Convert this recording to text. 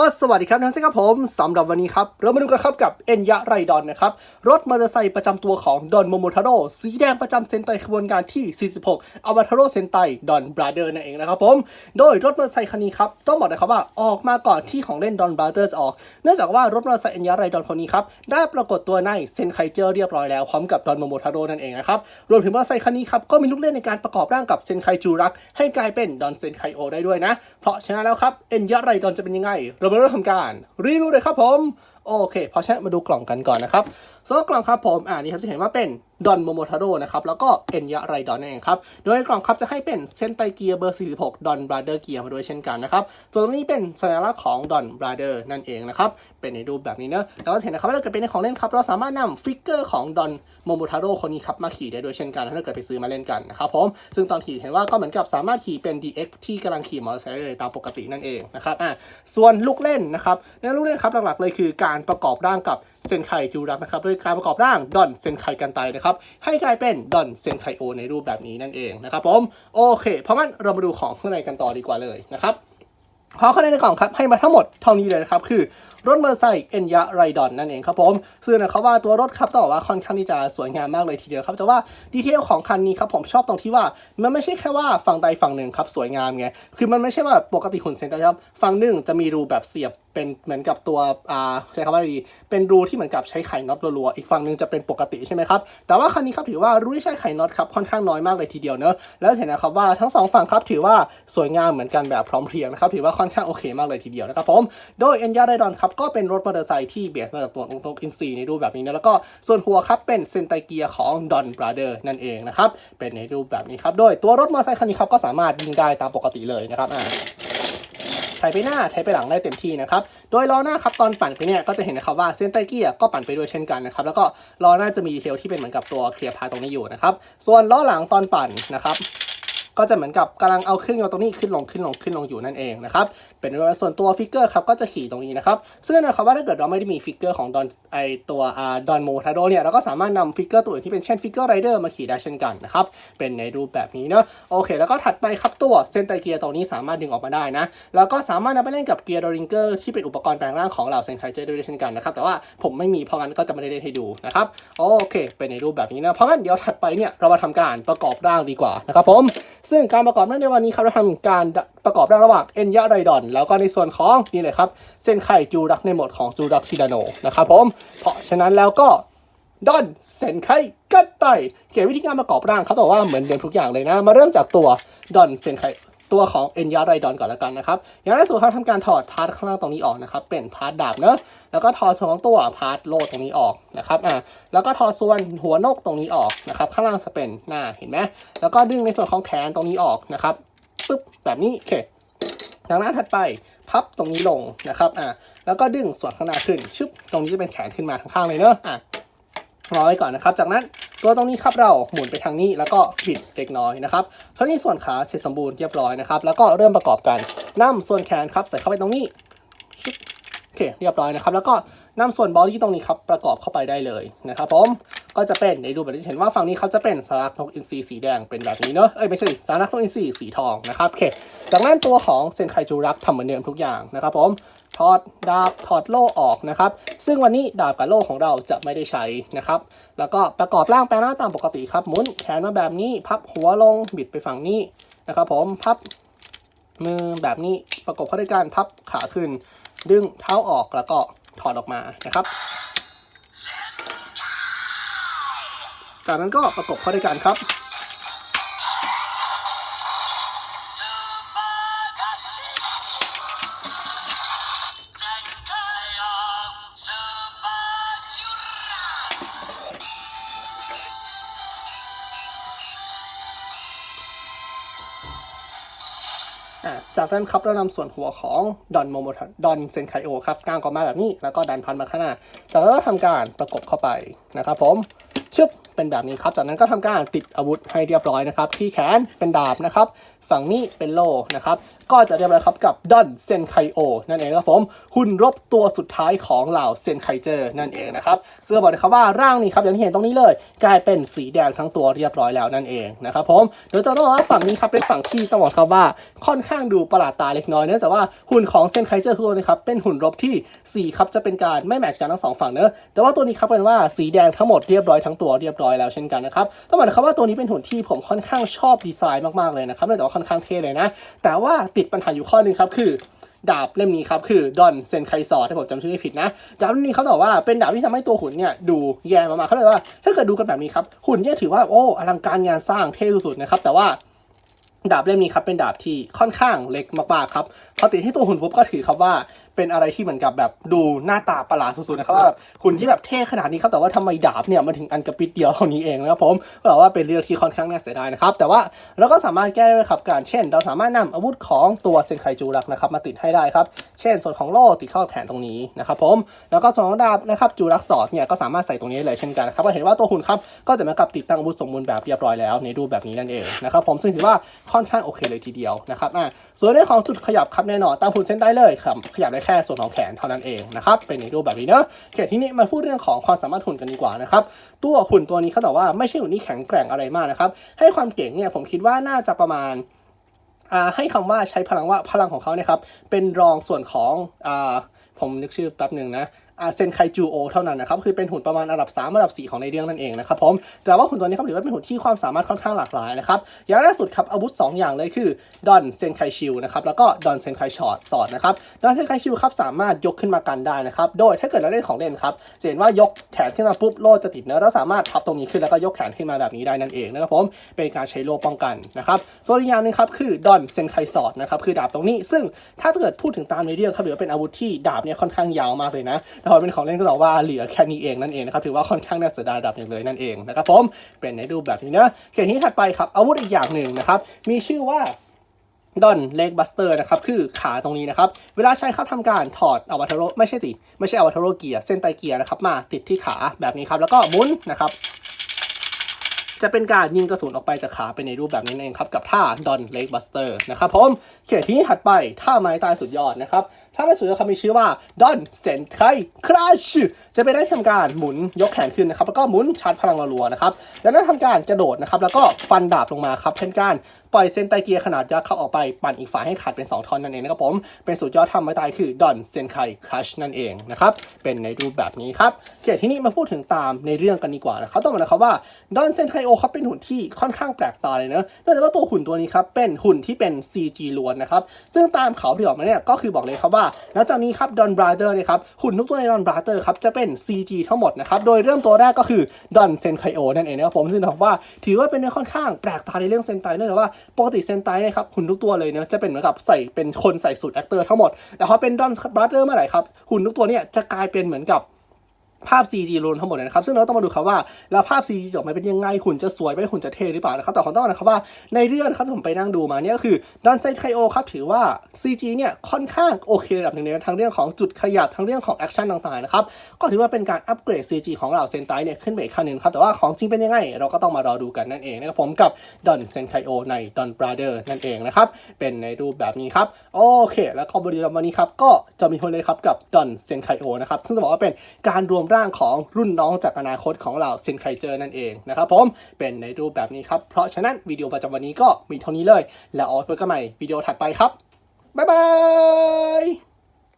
อสวัสดีครับทั้งสิ้นครับผมสำหรับวันนี้ครับ เรามาดูกันครับกับเอ็นยะไรดอนนะครับ รถมอเตอร์ไซค์ประจำตัวของดอนโมโมทาโร่สีแดงประจำเซนไตขบวนการที่ 46อวตารโร่เซนไตดอนบราเดอร์นั่นเองนะครับผม โดยรถมอเตอร์ไซค์คันนี้ครับ ต้องบอกเลยครับว่าออกมาก่อนที่ของเล่นดอนบราเดอร์จะออก เนื่องจากว่ารถมอเตอร์ไซค์เอ็นยะไรดอนคนนี้ครับ ได้ปรากฏตัวในเซนไคเจอร์เรียบร้อยแล้วพร้อมกับดอนโมโมทาโร่นั่นเองนะครับรวมถึงมอเตอร์ไซค์คันนี้ครับก็มีลูกเล่นในการประกอบร่างกับเซนไคจูรักให้กลายเป็นดอนเซนไคโอได้ด้วยนะเพราะฉะนั้นแล้วครับเอ็นยะไรดอนจะเป็นยังไงเรามาเริ่มทำการรีวิวเลยครับผม โอเคพราะฉะนั้มาดูกล่องกันก่อนนะครับสำหรับกล่องครับผมอ่านี่ครับจะเห็นว่าเป็นดอนโมโมทาโร่นะครับแล้วก็เอ็นยะไรดอนนั่นเองครับโดยกล่องครับจะให้เป็นเส้นไตเกียร์เบอร์ 46 ดอนบราเดอร์เกียร์มาด้วยเช่นกันนะครับส่วนตรงนี้เป็นสัญลักษณ์ของดอนบราเดอร์นั่นเองนะครับเป็นในรูปแบบนี้เนอะแล้วก็เห็นนะครับว่าถ้าเกิดเป็นในของเล่นครับเราสามารถนำฟิกเกอร์ของดอนโมโมทาโร่คนนี้ครับมาขี่ได้ด้วยเช่นกันถ้าเกิดไปซื้อมาเล่นกันนะครับผมซึ่งตอนขี่เห็นว่าก็เหมือนกับสามารถขี่เป็น DX ที่กำลังขี่มอเตอร์ไซค์ได้เลยตามปกตินั่นเองนะครับอะส่วนลูกเล่นนะครับในลูกเล่นครับหลักๆเลยคือการประกอบร่างกับเซนไคคิวรักนะครับโดยการประกอบร่างดอนเซนไคกันไตนะครับให้กลายเป็นดอนเซนไคโอในรูปแบบนี้นั่นเองนะครับผมโอเค เพราะงั้นเรามาดูของข้างในกันต่อดีกว่าเลยนะครับขอข้างในในกล่องครับให้มาทั้งหมดเท่านี้เลยนะครับคือรถมอเตอร์ไซค์เอ็นยะไรดอนนั่นเองครับผม ซึ่งนะครับว่าตัวรถครับต้องบอกว่าค่อนข้างที่จะสวยงามมากเลยทีเดียวครับแต่ว่าดีเทลของคันนี้ครับผมชอบตรงที่ว่ามันไม่ใช่แค่ว่าฝั่งใดฝั่งหนึ่งครับสวยงามไงคือมันไม่ใช่ว่าปกติหุ่นเซนต์ครับฝั่งหนึ่งจะมีรูแบบเสียบเป็นเหมือนกับตัวอ่าใช้คำว่าอะไรดี เป็นรูที่เหมือนกับใช้ไข่น็อตรัวๆ อีกฝั่งหนึ่งจะเป็นปกติใช่ไหมครับ แต่ว่าคันนี้ครับถือว่ารูที่ใช้ไข่น็อตครับค่อนข้างน้อยมากเลยทีเดียวเนอะ แล้วเห็นนะครับว่าทั้งสองฝั่งครับถือว่าสวยงามเหมือนกันแบบพร้อมเพรียงนะครับ ถือว่าค่อนข้างโอเคมากเลยทีเดียวนะครับผม โดยเอ็นยาไรดอนครับก็เป็นรถมอเตอร์ไซค์ที่เบียดมาจากตัวตรงๆอินซีในรูปแบบนี้นะแล้วก็ส่วนหัวครับเป็นเซนไตเกียของดอนบราเดอร์นั่นเองนะครับเป็นในรูปแบบนี้ครับโดยตัวรถมอเตอร์ไซค์คันนี้ครับก็สามารถยิงได้ตามปกติเลยนะครับอ่าไถไปหน้าไถไปหลังได้เต็มที่นะครับ โดยล้อหน้าครับตอนปั่นไปเนี่ยก็จะเห็นนะครับว่าเส้นใต้เกียร์ก็ปั่นไปด้วยเช่นกันนะครับ แล้วก็ล้อหน้าจะมีดีเทลที่เป็นเหมือนกับตัวเคลียร์พาตรงนี้อยู่นะครับ ส่วนล้อหลังตอนปั่นนะครับ ก็จะเหมือนกับกำลังเอาเครื่องยนต์ตรงนี้ขึ้นลงขึ้นลงขึ้นลงอยู่นั่นเองนะครับเป็นส่วนตัวฟิกเกอร์ครับก็จะขี่ตรงนี้นะครับซึ่งนะครับว่าถ้าเกิดเราไม่ได้มีฟิกเกอร์ของดอนไอตัวอ่าดอนโมทาโดเนี่ยเราก็สามารถนำฟิกเกอร์ตัวอื่นที่เป็นเช่นฟิกเกอร์ไรเดอร์มาขี่ได้เช่นกันนะครับเป็นในรูปแบบนี้เนอะโอเค แล้วก็ถัดไปครับตัวเส้นไตเกียร์ตรงนี้สามารถดึงออกมาได้นะแล้วก็สามารถนำไปเล่นกับเกียร์ดริงเกอร์ที่เป็นอุปกรณ์แปลงร่างของเหล่าเซนไคเจอร์ด้วยเช่นกันนะครับแต่ว่าผมไม่มีเพราะงั้นก็จะไม่ได้เล่นให้ดูนะครับโอเค เป็นในรูปแบบนี้นะเพราะงั้นเดี๋ยวถัดไปเนี่ยเรามาทำการประกอบร่างดีกว่านะครับผมซึ่งการประกอบร่นในวันนี้ครับเราทำการประกอบร่างระหว่างเอ็นยะไรดอน แล้วก็ในส่วนของนี่เลยครับ เส้นไข่จูรักในโหมดของจูรักชิดาโนนะครับผมเพราะฉะนั้นแล้วก็ดอนเซนไคกัตไตเกี่ยววิธีการประกอบร่างเขาบอกว่าเหมือนเดิมทุกอย่างเลยนะ มาเริ่มจากตัวดอนเซนไค ตัวของเอ็นยาไรดอนก่อนแล้วกันนะครับอย่างแรกสุดเขาทำการถอดพาร์ทข้างล่างตรงนี้ออกนะครับ เป็นพาร์ทดาบเนอะแล้วก็ถอดสองตัวพาร์ทโลตรงนี้ออกนะครับอ่าแล้วก็ถอดส่วนหัวนกตรงนี้ออกนะครับข้างล่างจะเป็นหน้าเห็นไหมแล้วก็ดึงในส่วนของแขนตรงนี้ออกนะครับปึ๊บแบบนี้โอเคดังนั้นถัดไปพับตรงนี้ลงนะครับอ่าแล้วก็ดึงส่วนข้างหน้าขึ้นชึบตรงนี้จะเป็นแขนขึ้นมาทั้งข้างเลยเนอะอะรอไว้ก่อนนะครับ จากนั้น ตัวตรงนี้ครับเราหมุนไปทางนี้แล้วก็บิดเล็กน้อยนะครับเท่านี้ส่วนขาเสร็จสมบูรณ์เรียบร้อยนะครับ แล้วก็เริ่มประกอบกันนำส่วนแขนครับใส่เข้าไปตรงนี้โอเคเรียบร้อยนะครับ แล้วก็นำส่วนบอดี้ตรงนี้ครับประกอบเข้าไปได้เลยนะครับผมก็จะเป็นในรูปแบบที่เห็นว่าฝั่งนี้เขาจะเป็นสารักนกอินทรีสีแดงเป็นแบบนี้เนอะเอ้ยไม่ใช่สารักนกอินทรีสีทองนะครับโอเคจากนั้นตัวของเซนไคจูรักทำเหมือนเดิมทุกอย่างนะครับผม ถอดดาบถอดโล่ออกนะครับ ซึ่งวันนี้ดาบกับโล่ของเราจะไม่ได้ใช้นะครับ แล้วก็ประกอบร่างแปลงร่าตามปกติครับหมุนแขนมาแบบนี้พับหัวลงบิดไปฝั่งนี้นะครับผมพับมือแบบนี้ประกบเข้าด้วยกันพับขาขึ้น ดึงเท้าออกแล้วก็ถอดออกมานะครับ จากนั้นก็ประกบเข้าด้วยกันครับ จากนั้นครับเรานำส่วนหัวของดอนโมโมดอนเซนไคโอครับกางออกมาแบบนี้ แล้วก็ดันพันมาข้างหน้า จากนั้นก็ทำการประกบเข้าไปนะครับผมชึบเป็นแบบนี้ครับ จากนั้นก็ทำการติดอาวุธให้เรียบร้อยนะครับ ที่แขนเป็นดาบนะครับ ฝั่งนี้เป็นโลนะครับก็จะเรียบร้อยครับกับดอนเซนไคโอนั่นเองครับผมหุ่นรบตัวสุดท้ายของเหล่าเซนไคเจอร์นั่นเองนะครับซึ่งบอกเลยครับว่าร่างนี้ครับอย่างที่เห็นตรงนี้เลย กลายเป็นสีแดงทั้งตัวเรียบร้อยแล้วนั่นเองนะครับผมโดยจะต้องบอกว่าฝั่งนี้ครับเป็นฝั่งที่ต้องบอกครับว่าค่อนข้างดูประหลาดตาเล็กน้อยเนื่องจากว่าหุ่นของเซนไคเจอร์ตัวนี้ครับเป็นหุ่นรบที่สีครับจะเป็นการไม่แมทช์กันทั้งสองฝั่งเนอะแต่ว่าตัวนี้ครับเป็นว่าสีแดงทั้งหมดเรียบร้อยทั้งตัวเรียบร้อยแล้วเช่นกันนะครับต้องบอกนะครับว่าตัวนี้เป็นหุ่นที่ผมค่อนข้างชอบดีไซน์มากๆเลยนะครับเนื่องจากว่าค่อนข้างเท่เลยนะ แต่ว่าติดปัญหาอยู่ข้อหนึงครับคือดาบเล่มนี้ครับคือดอนเซนไคซอร์ถ้าผมจำชื่อไม่ผิดนะดาบเล่มนี้เขาบอกว่าเป็นดาบที่ทำให้ตัวหุ่นเนี่ยดูแย่มากๆเขาเลยว่า ถ้าเกิดดูกันแบบนี้ครับหุ่นเนี่ยถือว่าโอ้อลังการงานสร้างเท่สุดๆนะครับแต่ว่าดาบเล่มนี้ครับเป็นดาบที่ค่อนข้างเล็กมากๆครับพอติดที่ตัวหุ่นปุ๊บก็ถือครับว่า เป็นอะไรที่เหมือนกับแบบดูหน้าตาประหลาดสุดๆนะครับว่าแบบหุ่นที่แบบเท่ขนาดนี้ครับแต่ว่าทำไมดาบเนี่ยมันถึงอันกระปิดเดียวเท่านี้เองนะครับผมก็บอกว่าเป็นเรื่องที่ค่อนข้างน่าเสียดายนะครับแต่ว่าเราก็สามารถแก้ได้ครับการเช่น เราสามารถนำอาวุธของตัวเซนไคจูรักนะครับมาติดให้ได้ครับเช่น ส่วนของโล่ติดเข้าแขนตรงนี้นะครับผมแล้วก็ส่วนของดาบนะครับจูรักสอดเนี่ยก็สามารถใส่ตรงนี้ได้เลยเช่นกันนะครับก็เห็นว่าตัวหุ่นครับก็จะเหมากับติดตั้งอาวุธสมบูรณ์แบบเรียบร้อยแล้วในรูปแบบนี้นั่นเองนะครับผมซึ่งถือว่าค่อนข้างโอเคเลยทีเดียวนะครับอะส่วนเรื่องของจุดขยับครับแน่นอนตามหุ่นเส้นได้เลยครับขยับได้แค่ส่วนของแขนเท่านั้นเองนะครับเป็นในรูปแบบนี้เนอะโอเคทีนี้มาพูดเรื่องของความสามารถหุ่นกันดีกว่านะครับตัวหุ่นตัวนี้เขาบอกว่าไม่ใช่หุ่นที่แข็งแกร่งอะไรมากนะครับให้ความเก่งเนี่ยผมคิดว่าน่าจะประมาณอ่าให้คำว่าใช้พลังว่าพลังของเขาเนี่ยครับเป็นรองส่วนของอ่าผมนึกชื่อแป๊บหนึ่งนะ เซนไคจูโอเท่านั้นนะครับคือเป็นหุ่นประมาณอันดับ 3 อันดับ 4 ของในเรื่องนั่นเองนะครับผมแต่ว่าหุ่นตัวนี้ครับถือว่าเป็นหุ่นที่ความสามารถค่อนข้างหลากหลายนะครับอย่างแรกสุดครับอาวุธ 2 อย่างเลยคือดอนเซนไคชิลนะครับแล้วก็ดอนเซนไคชอตสอดนะครับดอนเซนไคชิลครับสามารถยกขึ้นมากันได้นะครับโดยถ้าเกิดเราเล่นของเล่นครับจะเห็นว่ายกแขนขึ้นมาปุ๊บโล่จะติดเนื้อแล้วสามารถพับตรงนี้ขึ้นแล้วก็ยกแขนขึ้นมาแบบนี้ได้นั่นเองนะครับผมเป็นการใช้โล่ป้องกันนะครับส่วนอีกอย่างนึงครับคือดอนเซนไคสอดนะครับคือดาบตรงนี้ ซึ่งถ้าเกิดพูดถึงตามในเรื่องครับถือว่าเป็นอาวุธที่ดาบเนี่ยค่อนข้างยาวมากเลยนะแต่พอเป็นของเล่นก็บอกว่าเหลือแค่นี้เองนั่นเองนะครับถือว่าค่อนข้างน่าเสียดายระดับหนึ่งเลยนั่นเองนะครับผมเป็นในรูปแบบนี้นะเขียนที่ถัดไปครับอาวุธอีกอย่างหนึ่งนะครับมีชื่อว่าดอนเลกบัสเตอร์นะครับคือขาตรงนี้นะครับ เวลาใช้ครับทำการถอดอวัตโรไม่ใช่สิไม่ใช่อวัตโรเกียร์เส้นไตเกียร์นะครับมาติดที่ขาแบบนี้ครับ แล้วก็หมุนนะครับ จะเป็นการยิงกระสุนออกไปจากขาเป็นในรูปแบบนี้นั่นเองครับ กับท่าดอนเลกบัสเตอร์นะครับผมเขียนที่ถัดไปท่าไม้ตายสุดยอดนะครับ ถ้าไม่สุดยอดครับมีชื่อว่าดอนเซนไคคราชจะเป็นได้ทำการหมุนยกแขนขึ้นนะครับ แล้วก็หมุนชาร์จพลังรัวๆนะครับ แล้วนั้นทำการกระโดดนะครับ แล้วก็ฟันดาบลงมาครับ เช่นการ ปล่อยเส้นไตเกียร์ขนาดยักษ์เข้าออกไปปั่นอีกฝ่ายให้ขาดเป็น 2ท่อนนั่นเองนะครับผม เป็นสุดยอดทำไม้ตายคือดอนเซนไคครัชนั่นเองนะครับ เป็นในรูปแบบนี้ครับโอเคทีนี้มาพูดถึงตามในเรื่องกันดีกว่านะครับต้องบอกนะครับว่าดอนเซนไคโอครับเป็นหุ่นที่ค่อนข้างแปลกตาเลยเนอะเนื่องจากว่าตัวหุ่นตัวนี้ครับเป็นหุ่นที่เป็น CG ล้วนนะครับซึ่งตามเขาที่ออกมาเนี่ยก็คือบอกเลยครับว่าหลังจากนี้ครับดอนบราเดอร์นี่ยครับหุ่นทุกตัวในดอนบราเดอร์ครับจะเป็น CG ทั้งหมดนะครับโดยเริ่มตัวแรกก็คือดอนเซนไคโอนั่นเองนะครับผมซึ่งถือว่าถือว่าเป็นเรื่องค่อนข้างแปลกตาในเรื่องเซนไตเนื่องจากว่าปกติเซนไตเนี่ยครับหุ่นทุกตัวเลยเนะจะเป็นเหมือนกับใส่เป็นคนใส่สูทแอคเตอร์ทั้งหมด แต่พอเป็นดอนบราเดอร์เมื่อไหร่ครับหุ่นทุกตัวเนี่ยจะกลายเป็นเหมือนกับ ภาพ CG รวมทั้งหมดนะครับ ซึ่งเราต้องมาดูครับว่าแล้วภาพ CG จบมาเป็นยังไงหุ่นจะสวยไหมหุ่นจะเท่หรือเปล่านะครับแต่ผมต้องนะครับว่าในเรื่องครับผมไปนั่งดูมาเนี่ยก็คือดอนเซนไคโอครับถือว่า CG เนี่ยค่อนข้างโอเคระดับหนึ่งเลยนทั้งเรื่องของจุดขยับทั้งเรื่องของแอคชั่นต่างๆนะครับก็ถือว่าเป็นการอัปเกรด CG ของเราเซนไตเนี่ยขึ้นไปอีกขั้นหนึ่งครับแต่ว่าของจริงเป็นยังไง เราก็ต้องมารอดูกันนั่นเองนะครับผมกับดอนเซนไคโอในดอนบราเดอร์นั่นเองนะครับเป็นในรูปแบบนี้ครับโอเค แล้วก็บริกรรมวันนี้ครับก็จะมีคนเลยครับกับดอนเซนไคโอนะครับซึ่งจะบอกว่าเป็นการรวมร่างของรุ่นน้องจากอนาคตของเราเซนไคเจอร์นั่นเองนะครับผมเป็นในรูปแบบนี้ครับ เพราะฉะนั้นวิดีโอประจำวันนี้ก็มีเท่านี้เลย แล้วออาไว้พบกันใหม่วิดีโอถัดไปครับบ๊ายบาย